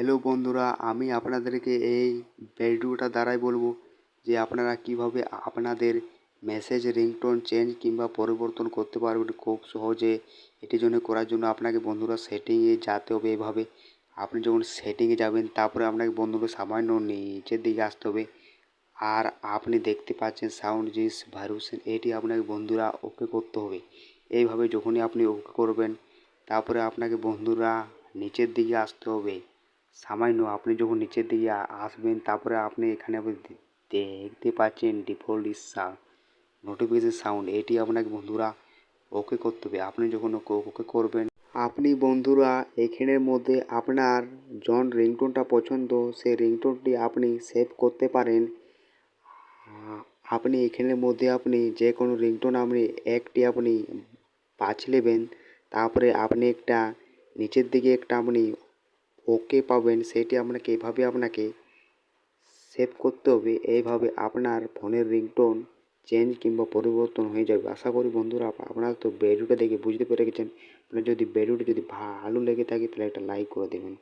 Hello বন্ধুরা, আমি আপনাদেরকে এই ভিডিওটা দ্বারাই বলব যে আপনারা কীভাবে আপনাদের মেসেজ রিংটোন চেঞ্জ কিংবা পরিবর্তন করতে পারবেন খুব সহজে। এটির জন্য করার জন্য আপনাকে বন্ধুরা সেটিংয়ে যেতে হবে এভাবে। আপনি যখন সেটিংয়ে যাবেন, তারপরে আপনাকে বন্ধুরা সামান্য নিচের দিকে আসতে হবে। আর আপনি দেখতে পাচ্ছেন সাউন্ড জিস ভাইরুসেন এটি আপনাকে বন্ধুরা ওকে করতে হবে। এইভাবে যখনই আপনি ওকে করবেন, তারপরে আপনাকে বন্ধুরা নিচের দিকে আসতে হবে। সামান্য আপনি যখন নিচের দিকে আসবেন, তারপরে আপনি এখানে দেখতে পাচ্ছেন ডিফল্ট ইস নোটিফিকেশন সাউন্ড এটি আপনাকে বন্ধুরা ওকে করতে হবে। আপনি যখন ওকে করবেন, আপনি বন্ধুরা এখানের মধ্যে আপনার জন রিংটোনটা পছন্দ, সেই রিংটোনটি আপনি সেভ করতে পারেন। আপনি এখানের মধ্যে আপনি যে কোনো রিংটোন আপনি একটি আপনি বাছে নেবেন, তারপরে আপনি একটা নিচের দিকে একটা আপনি ওকে পাবেন, সেটি আপনাকে এভাবে আপনাকে সেভ করতে হবে। এইভাবে আপনার ফোনের রিংটোন চেঞ্জ কিংবা পরিবর্তন হয়ে যাবে। আশা করি বন্ধুরা, আপ- আপনারা তো ভিডিওটা দেখে বুঝতে পেরে গেছেন। আপনার যদি ভিডিওটি যদি ভালো লেগে থাকে, তাহলে একটা লাইক করে দেবেন।